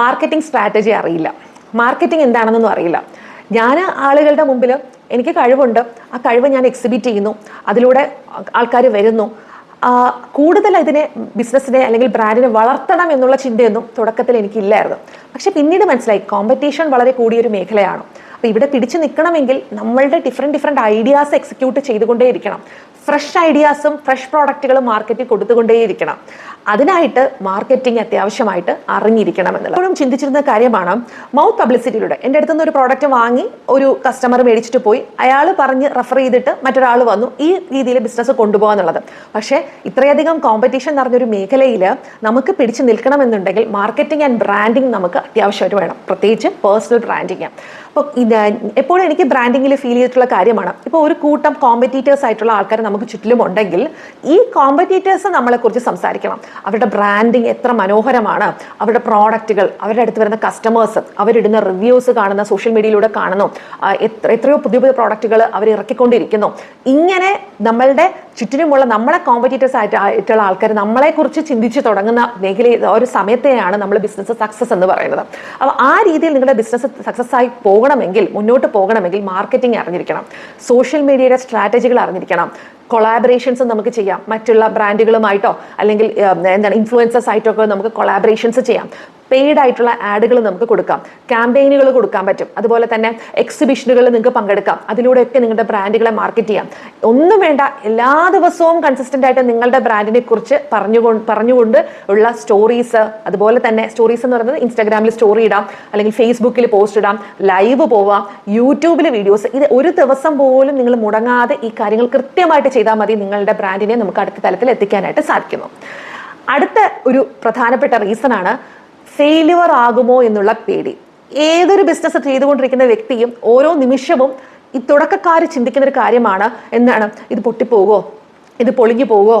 മാർക്കറ്റിംഗ് സ്ട്രാറ്റജി അറിയില്ല. മാർക്കറ്റിംഗ് എന്താണെന്നൊന്നും അറിയില്ല. ഞാൻ ആളുകളുടെ മുമ്പിൽ എനിക്ക് കഴിവുണ്ട്. ആ കഴിവ് ഞാൻ എക്സിബിറ്റ് ചെയ്യുന്നു. അതിലൂടെ ആൾക്കാർ വരുന്നു. കൂടുതൽ ഇതിനെ ബിസിനസ്സിനെ അല്ലെങ്കിൽ ബ്രാൻഡിനെ വളർത്തണം എന്നുള്ള ചിന്തയൊന്നും തുടക്കത്തിൽ എനിക്കില്ലായിരുന്നു. പക്ഷെ പിന്നീട് മനസ്സിലായി കോമ്പറ്റീഷൻ വളരെ കൂടിയൊരു മേഖലയാണ്. അപ്പോൾ ഇവിടെ പിടിച്ചു നിൽക്കണമെങ്കിൽ നമ്മളുടെ ഡിഫറെന്റ് ഡിഫറെന്റ് ഐഡിയാസ് എക്സിക്യൂട്ട് ചെയ്തുകൊണ്ടേയിരിക്കണം. ഫ്രഷ് ഐഡിയാസും ഫ്രഷ് പ്രോഡക്റ്റുകളും മാർക്കറ്റിൽ കൊടുത്തുകൊണ്ടേയിരിക്കണം. അതിനായിട്ട് മാർക്കറ്റിംഗ് അത്യാവശ്യമായിട്ട് അറിഞ്ഞിരിക്കണം എന്നുള്ളത് എപ്പോഴും ചിന്തിച്ചിരുന്ന കാര്യമാണ് മൗത്ത് പബ്ലിസിറ്റിയിലൂടെ എന്റെ അടുത്തുനിന്ന് ഒരു പ്രോഡക്റ്റ് വാങ്ങി ഒരു കസ്റ്റമർ മേടിച്ചിട്ട് പോയി. അയാൾ പറഞ്ഞ് റെഫർ ചെയ്തിട്ട് മറ്റൊരാൾ വന്നു ഈ രീതിയിൽ ബിസിനസ് കൊണ്ടുപോകാന്നുള്ളത്. പക്ഷേ ഇത്രയധികം കോമ്പറ്റീഷൻ നിറഞ്ഞൊരു മേഖലയിൽ നമുക്ക് പിടിച്ചു നിൽക്കണമെന്നുണ്ടെങ്കിൽ മാർക്കറ്റിംഗ് ആൻഡ് ബ്രാൻഡിങ് നമുക്ക് അത്യാവശ്യമായിട്ട് വേണം. പ്രത്യേകിച്ച് പേഴ്സണൽ ബ്രാൻഡിങ് അപ്പോൾ ഇത് എപ്പോഴും എനിക്ക് ബ്രാൻഡിങ്ങിൽ ഫീൽ ചെയ്തിട്ടുള്ള കാര്യമാണ്. ഇപ്പോൾ ഒരു കൂട്ടം കോമ്പറ്റീറ്റേഴ്സ് ആയിട്ടുള്ള ആൾക്കാർ നമുക്ക് ചുറ്റിലും ഉണ്ടെങ്കിൽ ഈ കോമ്പറ്റീറ്റേഴ്സ് നമ്മളെക്കുറിച്ച് സംസാരിക്കണം. അവരുടെ ബ്രാൻഡിങ് എത്ര മനോഹരമാണ്. അവരുടെ പ്രോഡക്റ്റുകൾ അവരുടെ അടുത്ത് വരുന്ന കസ്റ്റമേഴ്സ് അവരിടുന്ന റിവ്യൂസ് കാണുന്ന സോഷ്യൽ മീഡിയയിലൂടെ കാണുന്നു. എത്ര എത്രയോ പുതിയ പുതിയ പ്രോഡക്റ്റുകൾ അവർ ഇറക്കിക്കൊണ്ടിരിക്കുന്നു. ഇങ്ങനെ നമ്മളുടെ ചുറ്റിനുമുള്ള നമ്മളെ കോമ്പറ്റീറ്റേഴ്സ് ആയിട്ട് ആയിട്ടുള്ള ആൾക്കാർ നമ്മളെക്കുറിച്ച് ചിന്തിച്ച് തുടങ്ങുന്ന മേഖലയിൽ ഒരു സമയത്തെയാണ് നമ്മൾ ബിസിനസ് സക്സസ് എന്ന് പറയുന്നത്. അപ്പോൾ ആ രീതിയിൽ നിങ്ങളുടെ ബിസിനസ് സക്സസ് ആയി പോകണമെങ്കിൽ മുന്നോട്ട് പോകണമെങ്കിൽ മാർക്കറ്റിംഗ് അറിഞ്ഞിരിക്കണം. സോഷ്യൽ മീഡിയയുടെ സ്ട്രാറ്റജികൾ അറിഞ്ഞിരിക്കണം. കൊളാബറേഷൻസ് നമുക്ക് ചെയ്യാം. മറ്റുള്ള ബ്രാൻഡുകളുമായിട്ടോ അല്ലെങ്കിൽ എന്താണ് ഇൻഫ്ലുവൻസേഴ്സ് ആയിട്ടോ ഒക്കെ നമുക്ക് കൊളാബറേഷൻസ് ചെയ്യാം. പെയ്ഡ് ആയിട്ടുള്ള ആഡുകൾ നമുക്ക് കൊടുക്കാം. ക്യാമ്പയിനുകൾ കൊടുക്കാൻ പറ്റും. അതുപോലെ തന്നെ എക്സിബിഷനുകളിൽ നിങ്ങൾക്ക് പങ്കെടുക്കാം. അതിലൂടെയൊക്കെ നിങ്ങളുടെ ബ്രാൻഡുകളെ മാർക്കറ്റ് ചെയ്യാം. ഒന്നും വേണ്ട എല്ലാ ദിവസവും കൺസിസ്റ്റന്റ് ആയിട്ട് നിങ്ങളുടെ ബ്രാൻഡിനെ കുറിച്ച് പറഞ്ഞുകൊണ്ട് പറഞ്ഞുകൊണ്ട് ഉള്ള സ്റ്റോറീസ് അതുപോലെ തന്നെ സ്റ്റോറീസ് എന്ന് പറയുന്നത് ഇൻസ്റ്റാഗ്രാമിൽ സ്റ്റോറി ഇടാം അല്ലെങ്കിൽ ഫേസ്ബുക്കിൽ പോസ്റ്റ് ഇടാം ലൈവ് പോവാം യൂട്യൂബിൽ വീഡിയോസ് ഇത് ഒരു ദിവസം പോലും നിങ്ങൾ മുടങ്ങാതെ ഈ കാര്യങ്ങൾ കൃത്യമായിട്ട് ചെയ്താൽ മതി നിങ്ങളുടെ ബ്രാൻഡിനെ നമുക്ക് അടുത്ത തലത്തിൽ എത്തിക്കാനായിട്ട് സാധിക്കുന്നു. അടുത്ത ഒരു പ്രധാനപ്പെട്ട റീസൺ ആണ് ഫെയിലുവർ ആകുമോ എന്നുള്ള പേടി. ഏതൊരു ബിസിനസ് ചെയ്തുകൊണ്ടിരിക്കുന്ന വ്യക്തിയും ഓരോ നിമിഷവും ഈ തുടക്കക്കാർ ചിന്തിക്കുന്ന ഒരു കാര്യമാണ് എന്താണ് ഇത് പൊട്ടിപ്പോകോ ഇത് പൊളിഞ്ഞു പോവോ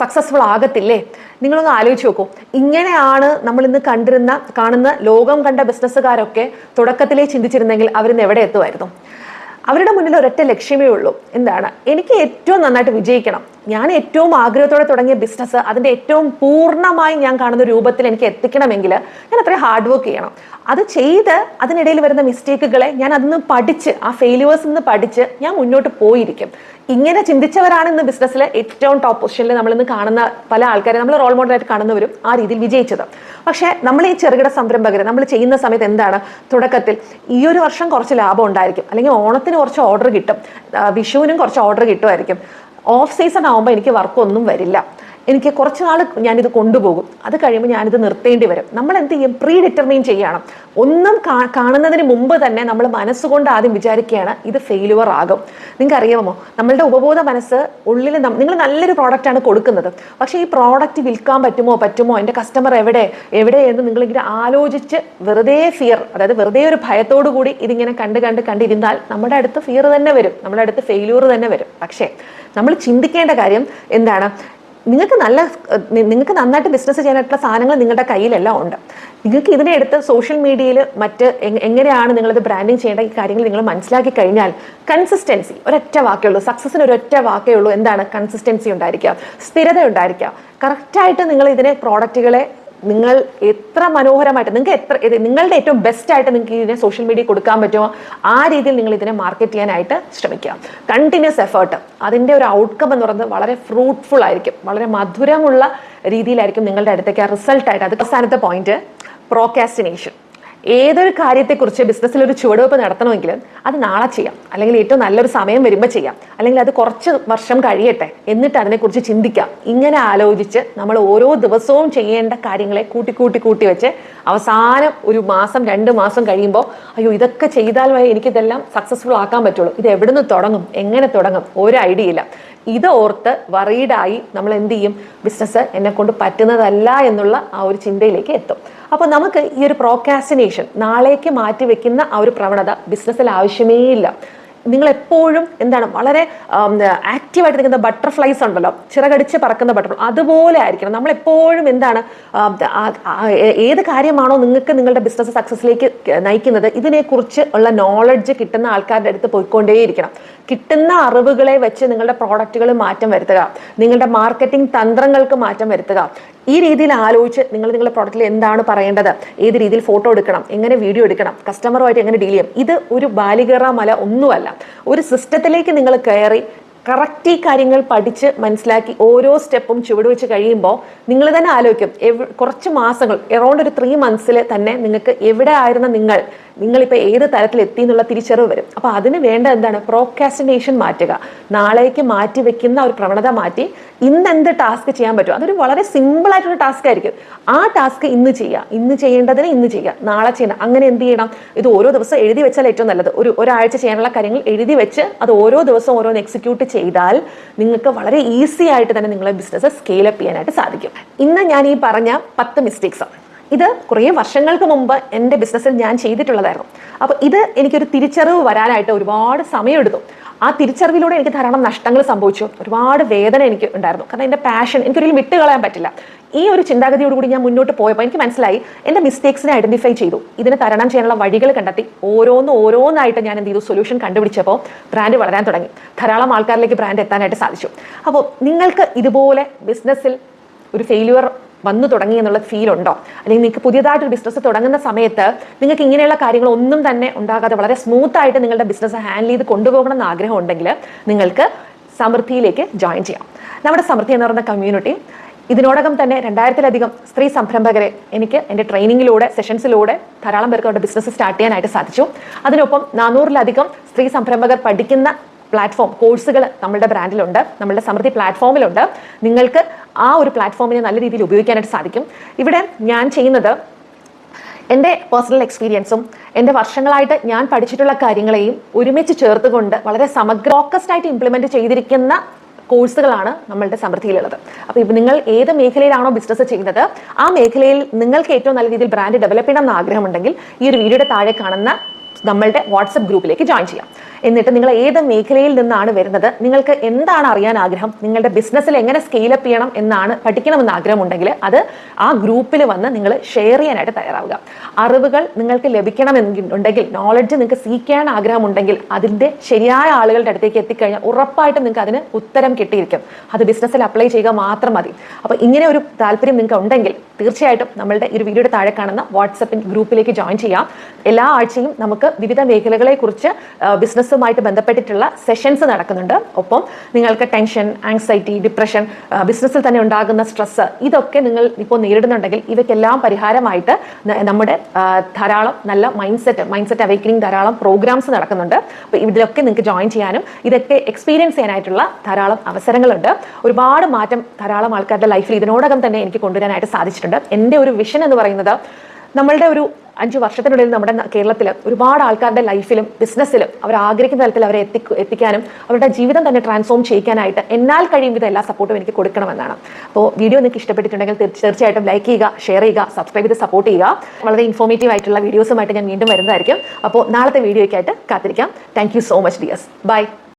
സക്സസ്ഫുൾ ആകത്തില്ലേ? നിങ്ങളൊന്ന് ആലോചിച്ച് നോക്കൂ. ഇങ്ങനെയാണ് നമ്മൾ ഇന്ന് കണ്ടിരുന്ന കാണുന്ന ലോകം കണ്ട ബിസിനസ്സുകാരൊക്കെ തുടക്കത്തിലേ ചിന്തിച്ചിരുന്നെങ്കിൽ അവരിന്ന് എവിടെ എത്തുമായിരുന്നു? അവരുടെ മുന്നിൽ ഒരൊറ്റ ലക്ഷ്യമേ ഉള്ളൂ. എന്താണ്? എനിക്ക് ഏറ്റവും നന്നായിട്ട് വിജയിക്കണം. ഞാൻ ഏറ്റവും ആഗ്രഹത്തോടെ തുടങ്ങിയ ബിസിനസ് അതിന്റെ ഏറ്റവും പൂർണമായി ഞാൻ കാണുന്ന രൂപത്തിൽ എനിക്ക് എത്തിക്കണമെങ്കിൽ ഞാൻ അത്രയും ഹാർഡ് വർക്ക് ചെയ്യണം. അത് ചെയ്ത് അതിനിടയിൽ വരുന്ന മിസ്റ്റേക്കുകളെ ഞാൻ അതിന്ന് പഠിച്ച് ആ ഫെയിലിയേഴ്സ് നിന്ന് പഠിച്ച് ഞാൻ മുന്നോട്ട് പോയിരിക്കും. ഇങ്ങനെ ചിന്തിച്ചവരാണ് ഇന്ന് ബിസിനസ്സിലെ ഏറ്റവും ടോപ്പ് പൊസിഷനിൽ നമ്മൾ ഇന്ന് കാണുന്ന പല ആൾക്കാരെ നമ്മൾ റോൾ മോഡലായിട്ട് കാണുന്നവരും ആ രീതിയിൽ വിജയിച്ചത്. പക്ഷേ നമ്മൾ ഈ ചെറുകിട സംരംഭകർ നമ്മൾ ചെയ്യുന്ന സമയത്ത് എന്താണ്? തുടക്കത്തിൽ ഈ ഒരു വർഷം കുറച്ച് ലാഭം ഉണ്ടായിരിക്കും. അല്ലെങ്കിൽ ഓണത്തിന് കുറച്ച് ഓർഡർ കിട്ടും. വിഷുവിനും കുറച്ച് ഓർഡർ കിട്ടുമായിരിക്കും. ഓഫ് സീസൺ ആകുമ്പോൾ എനിക്ക് വർക്കൊന്നും വരില്ല. എനിക്ക് കുറച്ച് നാൾ ഞാനിത് കൊണ്ടുപോകും. അത് കഴിയുമ്പോൾ ഞാനിത് നിർത്തേണ്ടി വരും. നമ്മൾ എന്ത് ചെയ്യും? പ്രീ ഡിറ്റർമൈൻ ചെയ്യണം. ഒന്നും കാണുന്നതിന് മുമ്പ് തന്നെ നമ്മൾ മനസ്സുകൊണ്ട് ആദ്യം വിചാരിക്കുകയാണ് ഇത് ഫെയിലുവർ ആകും. നിങ്ങൾക്ക് അറിയാമോ നമ്മളുടെ ഉപബോധ മനസ്സ് ഉള്ളിൽ നിങ്ങൾ നല്ലൊരു പ്രോഡക്റ്റാണ് കൊടുക്കുന്നത്. പക്ഷേ ഈ പ്രോഡക്റ്റ് വിൽക്കാൻ പറ്റുമോ പറ്റുമോ? എന്റെ കസ്റ്റമർ എവിടെ എവിടെ എന്ന് നിങ്ങളിങ്ങനെ ആലോചിച്ച് വെറുതെ ഫിയർ അതായത് വെറുതെ ഒരു ഭയത്തോടു കൂടി ഇതിങ്ങനെ കണ്ട് കണ്ട് കണ്ടിരുന്നാൽ നമ്മുടെ അടുത്ത് ഫിയർ തന്നെ വരും. നമ്മുടെ അടുത്ത് ഫെയിലൂർ തന്നെ വരും. പക്ഷേ നമ്മൾ ചിന്തിക്കേണ്ട കാര്യം എന്താണ്? നിങ്ങൾക്ക് നല്ല നിങ്ങൾക്ക് നന്നായിട്ട് ബിസിനസ് ചെയ്യാനായിട്ടുള്ള സാധനങ്ങൾ നിങ്ങളുടെ കയ്യിലെല്ലാം ഉണ്ട്. നിങ്ങൾക്ക് ഇതിനെ എടുത്ത് സോഷ്യൽ മീഡിയയിൽ മറ്റ് എങ്- എങ്ങനെയാണ് നിങ്ങളിത് ബ്രാൻഡിങ് ചെയ്യേണ്ട ഈ കാര്യങ്ങൾ നിങ്ങൾ മനസ്സിലാക്കി കഴിഞ്ഞാൽ കൺസിസ്റ്റൻസി ഒരൊറ്റ വാക്കേ ഉള്ളൂ. സക്സസിന് ഒരൊറ്റ വാക്കേ ഉള്ളൂ. എന്താണ്? കൺസിസ്റ്റൻസി ഉണ്ടായിരിക്കുക സ്ഥിരത ഉണ്ടായിരിക്കുക കറക്റ്റായിട്ട് നിങ്ങൾ ഇതിനെ പ്രോഡക്റ്റുകളെ നിങ്ങൾ എത്ര മനോഹരമായിട്ട് നിങ്ങൾക്ക് എത്ര നിങ്ങളുടെ ഏറ്റവും ബെസ്റ്റ് ആയിട്ട് നിങ്ങൾക്ക് ഇതിനെ സോഷ്യൽ മീഡിയ കൊടുക്കാൻ പറ്റുമോ? ആ രീതിയിൽ നിങ്ങൾ ഇതിനെ മാർക്കറ്റ് ചെയ്യാനായിട്ട് ശ്രമിക്കുക. കണ്ടിന്യൂസ് എഫേർട്ട് അതിന്റെ ഒരു ഔട്ട്കം എന്ന് പറയുന്നത് വളരെ ഫ്രൂട്ട്ഫുൾ ആയിരിക്കും. വളരെ മധുരമുള്ള രീതിയിലായിരിക്കും നിങ്ങളുടെ അടുത്തേക്ക് ആ റിസൾട്ടായിട്ട് അത് അവസാനത്തെ പോയിന്റ് പ്രോക്കാസ്റ്റിനേഷൻ ഏതൊരു കാര്യത്തെക്കുറിച്ച് ബിസിനസ്സിൽ ഒരു ചുവടുവെപ്പ് നടത്തണമെങ്കിൽ അത് നാളെ ചെയ്യാം. അല്ലെങ്കിൽ ഏറ്റവും നല്ലൊരു സമയം വരുമ്പോൾ ചെയ്യാം. അല്ലെങ്കിൽ അത് കുറച്ച് വർഷം കഴിയട്ടെ എന്നിട്ട് അതിനെക്കുറിച്ച് ചിന്തിക്കാം. ഇങ്ങനെ ആലോചിച്ച് നമ്മൾ ഓരോ ദിവസവും ചെയ്യേണ്ട കാര്യങ്ങളെ കൂട്ടി കൂട്ടി കൂട്ടി വെച്ച് അവസാനം ഒരു മാസം രണ്ട് മാസം കഴിയുമ്പോൾ അയ്യോ ഇതൊക്കെ ചെയ്താൽ എനിക്കിതെല്ലാം സക്സസ്ഫുൾ ആക്കാൻ പറ്റുള്ളൂ. ഇത് എവിടുന്ന് തുടങ്ങും? എങ്ങനെ തുടങ്ങും? ഒരു ഐഡിയ ഇല്ല. ഇത് ഓർത്ത് വറീഡായി നമ്മൾ എന്ത് ചെയ്യും? ബിസിനസ് എന്നെ കൊണ്ട് പറ്റുന്നതല്ല എന്നുള്ള ആ ഒരു ചിന്തയിലേക്ക് എത്തും. അപ്പോൾ നമുക്ക് ഈ ഒരു പ്രോക്കാസിനേഷൻ നാളേക്ക് മാറ്റി വെക്കുന്ന ആ ഒരു പ്രവണത ബിസിനസ്സിൽ ആവശ്യമേ ഇല്ല. നിങ്ങൾ എപ്പോഴും എന്താണ് വളരെ ആക്റ്റീവായിട്ട് നിൽക്കുന്ന ബട്ടർഫ്ലൈസ് ഉണ്ടല്ലോ. ചിറകടിച്ച് പറക്കുന്ന ബട്ടർഫ്ലൈ അതുപോലെ ആയിരിക്കണം. നമ്മൾ എപ്പോഴും എന്താണ് ഏത് കാര്യമാണോ നിങ്ങൾക്ക് നിങ്ങളുടെ ബിസിനസ് സക്സസ്സിലേക്ക് നയിക്കുന്നത് ഇതിനെക്കുറിച്ച് ഉള്ള നോളജ് കിട്ടുന്ന ആൾക്കാരുടെ അടുത്ത് പോയിക്കൊണ്ടേയിരിക്കണം. കിട്ടുന്ന അറിവുകളെ വെച്ച് നിങ്ങളുടെ പ്രോഡക്റ്റുകൾ മാറ്റം വരുത്തുക. നിങ്ങളുടെ മാർക്കറ്റിംഗ് തന്ത്രങ്ങൾക്ക് മാറ്റം വരുത്തുക. ഈ രീതിയിൽ ആലോചിച്ച് നിങ്ങൾ നിങ്ങളുടെ പ്രോഡക്റ്റിൽ എന്താണ് പറയേണ്ടത്? ഏത് രീതിയിൽ ഫോട്ടോ എടുക്കണം? എങ്ങനെ വീഡിയോ എടുക്കണം? കസ്റ്റമറുമായിട്ട് എങ്ങനെ ഡീൽ ചെയ്യാം? ഇത് ഒരു ബാലികറ മല ഒന്നുമല്ല. ഒരു സിസ്റ്റത്തിലേക്ക് നിങ്ങൾ കയറി കറക്റ്റ് ഈ കാര്യങ്ങൾ പഠിച്ച് മനസ്സിലാക്കി ഓരോ സ്റ്റെപ്പും ചുവട് വെച്ച് കഴിയുമ്പോൾ നിങ്ങൾ തന്നെ ആലോചിക്കും. കുറച്ച് മാസങ്ങൾ എറൗണ്ട് ഒരു ത്രീ മന്ത്സിൽ തന്നെ നിങ്ങൾക്ക് എവിടെ ആയിരുന്ന നിങ്ങൾ നിങ്ങളിപ്പോൾ ഏത് തരത്തിൽ എത്തി എന്നുള്ള തിരിച്ചറിവ് വരും. അപ്പോൾ അതിന് വേണ്ട എന്താണ്? പ്രോക്കാസ്റ്റിനേഷൻ മാറ്റുക. നാളേക്ക് മാറ്റി വെക്കുന്ന ഒരു പ്രവണത മാറ്റി ഇന്ന് എന്ത് ടാസ്ക് ചെയ്യാൻ പറ്റും? അതൊരു വളരെ സിമ്പിൾ ആയിട്ടുള്ള ടാസ്ക് ആയിരിക്കും. ആ ടാസ്ക് ഇന്ന് ചെയ്യുക. ഇന്ന് ചെയ്യേണ്ടതിന് ഇന്ന് ചെയ്യുക. നാളെ ചെയ്യണം. അങ്ങനെ എന്ത് ചെയ്യണം? ഇത് ഓരോ ദിവസം എഴുതി വെച്ചാൽ ഏറ്റവും നല്ലത്. ഒരു ഒരാഴ്ച ചെയ്യാനുള്ള കാര്യങ്ങൾ എഴുതി വെച്ച് അത് ഓരോ ദിവസവും ഓരോന്ന് എക്സിക്യൂട്ട് ചെയ്താൽ നിങ്ങൾക്ക് വളരെ ഈസി ആയിട്ട് തന്നെ നിങ്ങളെ ബിസിനസ് സ്കെയിലപ്പ് ചെയ്യാനായിട്ട് സാധിക്കും. ഇന്ന് ഞാൻ ഈ പറഞ്ഞ പത്ത് മിസ്റ്റേക്സ് ഇത് കുറേ വർഷങ്ങൾക്ക് മുമ്പ് എന്റെ ബിസിനസ്സിൽ ഞാൻ ചെയ്തിട്ടുള്ളതായിരുന്നു. അപ്പോൾ ഇത് എനിക്കൊരു തിരിച്ചറിവ് വരാനായിട്ട് ഒരുപാട് സമയമെടുത്തു. ആ തിരിച്ചറിവിലൂടെ എനിക്ക് ധാരാളം നഷ്ടങ്ങൾ സംഭവിച്ചു. ഒരുപാട് വേദന എനിക്ക് ഉണ്ടായിരുന്നു. കാരണം എന്റെ പാഷൻ എനിക്കൊരിക്കലും വിട്ട് കളയാൻ പറ്റില്ല. ഈ ഒരു ചിന്താഗതിയോടുകൂടി ഞാൻ മുന്നോട്ട് പോയപ്പോൾ എനിക്ക് മനസ്സിലായി എന്റെ മിസ്റ്റേക്സിനെ ഐഡന്റിഫൈ ചെയ്തു. ഇതിനെ തരണം ചെയ്യാനുള്ള വഴികൾ കണ്ടെത്തി. ഓരോന്ന് ഓരോന്നായിട്ട് ഞാൻ എന്ത് ചെയ്തു? സൊല്യൂഷൻ കണ്ടുപിടിച്ചപ്പോൾ ബ്രാൻഡ് വളരാൻ തുടങ്ങി. ധാരാളം ആൾക്കാരിലേക്ക് ബ്രാൻഡ് എത്താനായിട്ട് സാധിച്ചു. അപ്പോൾ നിങ്ങൾക്ക് ഇതുപോലെ ബിസിനസ്സിൽ ഒരു ഫെയിലുവർ വന്നു തുടങ്ങി എന്നുള്ള ഫീൽ ഉണ്ടോ? അല്ലെങ്കിൽ നിങ്ങൾക്ക് പുതിയതായിട്ട് ഒരു ബിസിനസ് തുടങ്ങുന്ന സമയത്ത് നിങ്ങൾക്ക് ഇങ്ങനെയുള്ള കാര്യങ്ങൾ ഒന്നും തന്നെ ഉണ്ടാകാതെ വളരെ സ്മൂത്ത് ആയിട്ട് നിങ്ങളുടെ ബിസിനസ് ഹാൻഡിൽ ചെയ്ത് കൊണ്ടുപോകണം എന്ന് ആഗ്രഹം ഉണ്ടെങ്കിൽ നിങ്ങൾക്ക് സമൃദ്ധിയിലേക്ക് ജോയിൻ ചെയ്യാം. നമ്മുടെ സമൃദ്ധി എന്ന് പറയുന്ന കമ്മ്യൂണിറ്റി ഇതിനോടകം തന്നെ രണ്ടായിരത്തിലധികം സ്ത്രീ സംരംഭകരെ എനിക്ക് എന്റെ ട്രെയിനിങ്ങിലൂടെ സെഷൻസിലൂടെ ധാരാളം പേർക്ക് അവരുടെ ബിസിനസ് സ്റ്റാർട്ട് ചെയ്യാനായിട്ട് സാധിച്ചു. അതിനൊപ്പം നാനൂറിലധികം സ്ത്രീ സംരംഭകർ പഠിക്കുന്ന പ്ലാറ്റ്ഫോം കോഴ്സുകൾ നമ്മളുടെ ബ്രാൻഡിലുണ്ട് നമ്മളുടെ സമൃദ്ധി പ്ലാറ്റ്ഫോമിലുണ്ട് നിങ്ങൾക്ക് ആ ഒരു പ്ലാറ്റ്ഫോമിനെ നല്ല രീതിയിൽ ഉപയോഗിക്കാനായിട്ട് സാധിക്കും. ഇവിടെ ഞാൻ ചെയ്യുന്നത് എന്റെ പേഴ്സണൽ എക്സ്പീരിയൻസും എന്റെ വർഷങ്ങളായിട്ട് ഞാൻ പഠിച്ചിട്ടുള്ള കാര്യങ്ങളെയും ഒരുമിച്ച് ചേർത്തുകൊണ്ട് വളരെ സമഗ്ര ഫോക്കസ്ഡ് ആയിട്ട് ഇംപ്ലിമെന്റ് ചെയ്തിരിക്കുന്ന കോഴ്സുകളാണ് നമ്മളുടെ സമൃദ്ധിയിലുള്ളത്. അപ്പോൾ ഇപ്പം നിങ്ങൾ ഏത് മേഖലയിലാണോ ബിസിനസ് ചെയ്യുന്നത് ആ മേഖലയിൽ നിങ്ങൾക്ക് ഏറ്റവും നല്ല രീതിയിൽ ബ്രാൻഡ് ഡെവലപ്പ് ചെയ്യണം എന്ന് ആഗ്രഹമുണ്ടെങ്കിൽ ഈ ഒരു വീഡിയോയുടെ താഴെ കാണുന്ന നമ്മളുടെ വാട്സപ്പ് ഗ്രൂപ്പിലേക്ക് ജോയിൻ ചെയ്യാം. എന്നിട്ട് നിങ്ങൾ ഏത് മേഖലയിൽ നിന്നാണ് വരുന്നത് നിങ്ങൾക്ക് എന്താണ് അറിയാൻ ആഗ്രഹം നിങ്ങളുടെ ബിസിനസ്സിൽ എങ്ങനെ സ്കെയിലപ്പ് ചെയ്യണം എന്നാണ് പഠിക്കണമെന്ന് ആഗ്രഹമുണ്ടെങ്കിൽ അത് ആ ഗ്രൂപ്പിൽ വന്ന് നിങ്ങൾ ഷെയർ ചെയ്യാനായിട്ട് തയ്യാറാവുക. അറിവുകൾ നിങ്ങൾക്ക് ലഭിക്കണമെന്നുണ്ടെങ്കിൽ നോളജ് നിങ്ങൾക്ക് സീക്കാൻ ആഗ്രഹമുണ്ടെങ്കിൽ അതിന്റെ ശരിയായ ആളുകളുടെ അടുത്തേക്ക് എത്തിക്കഴിഞ്ഞാൽ ഉറപ്പായിട്ടും നിങ്ങൾക്ക് അതിന് ഉത്തരം കിട്ടിയിരിക്കും. അത് ബിസിനസ്സിൽ അപ്ലൈ ചെയ്യുക മാത്രം മതി. അപ്പോൾ ഇങ്ങനെ ഒരു താല്പര്യം നിങ്ങൾക്ക് ഉണ്ടെങ്കിൽ തീർച്ചയായിട്ടും നമ്മളുടെ ഒരു വീഡിയോയുടെ താഴെ കാണുന്ന വാട്സപ്പിൻ ഗ്രൂപ്പിലേക്ക് ജോയിൻ ചെയ്യാം. എല്ലാ ആഴ്ചയും നമുക്ക് വിവിധ മേഖലകളെ കുറിച്ച് ബിസിനസ്സുമായിട്ട് ബന്ധപ്പെട്ടിട്ടുള്ള സെഷൻസ് നടക്കുന്നുണ്ട്. ഒപ്പം നിങ്ങൾക്ക് ടെൻഷൻ ആങ്സൈറ്റി ഡിപ്രഷൻ ബിസിനസ്സിൽ തന്നെ ഉണ്ടാകുന്ന സ്ട്രെസ് ഇതൊക്കെ നിങ്ങൾ ഇപ്പോൾ നേരിടുന്നുണ്ടെങ്കിൽ ഇവയ്ക്കെല്ലാം പരിഹാരമായിട്ട് നമ്മുടെ ധാരാളം നല്ല mind set mind set awakening ധാരാളം പ്രോഗ്രാംസ് നടക്കുന്നുണ്ട്. അപ്പോൾ ഇതിലൊക്കെ നിങ്ങൾക്ക് ജോയിൻ ചെയ്യാനും ഇതൊക്കെ എക്സ്പീരിയൻസ് ചെയ്യാനായിട്ടുള്ള ധാരാളം അവസരങ്ങളുണ്ട്. ഒരുപാട് മാറ്റം ധാരാളം ആൾക്കാരുടെ ലൈഫിൽ ഇതിനോടകം തന്നെ എനിക്ക് കൊണ്ടുവരാനായിട്ട് സാധിച്ചിട്ടുണ്ട്. എന്റെ ഒരു വിഷൻ എന്ന് പറയുന്നത് നമ്മളുടെ ഒരു അഞ്ച് വർഷത്തിനുള്ളിൽ നമ്മുടെ കേരളത്തിൽ ഒരുപാട് ആൾക്കാരുടെ ലൈഫിലും ബിസിനസ്സിലും അവർ ആഗ്രഹിക്കുന്ന തലത്തിൽ അവരെ എത്തി എത്തിക്കാനും അവരുടെ ജീവിതം തന്നെ ട്രാൻസ്ഫോം ചെയ്യിക്കാനായിട്ട് എന്നാൽ കഴിയും വിധം എല്ലാ സപ്പോർട്ടും എനിക്ക് കൊടുക്കണമെന്നാണ്. അപ്പോൾ വീഡിയോ നിങ്ങൾക്ക് ഇഷ്ടപ്പെട്ടിട്ടുണ്ടെങ്കിൽ തീർച്ചയായിട്ടും ലൈക്ക് ചെയ്യുക ഷെയർ ചെയ്യുക സബ്സ്ക്രൈബ് ചെയ്ത് സപ്പോർട്ട് ചെയ്യുക. വളരെ ഇൻഫോർമേറ്റീവ് ആയിട്ടുള്ള വീഡിയോസുമായിട്ട് ഞാൻ വീണ്ടും വരുന്നതായിരിക്കും. അപ്പോൾ നാളത്തെ വീഡിയോയ്ക്കായിട്ട് കാത്തിരിക്കാം. Thank so much dears bye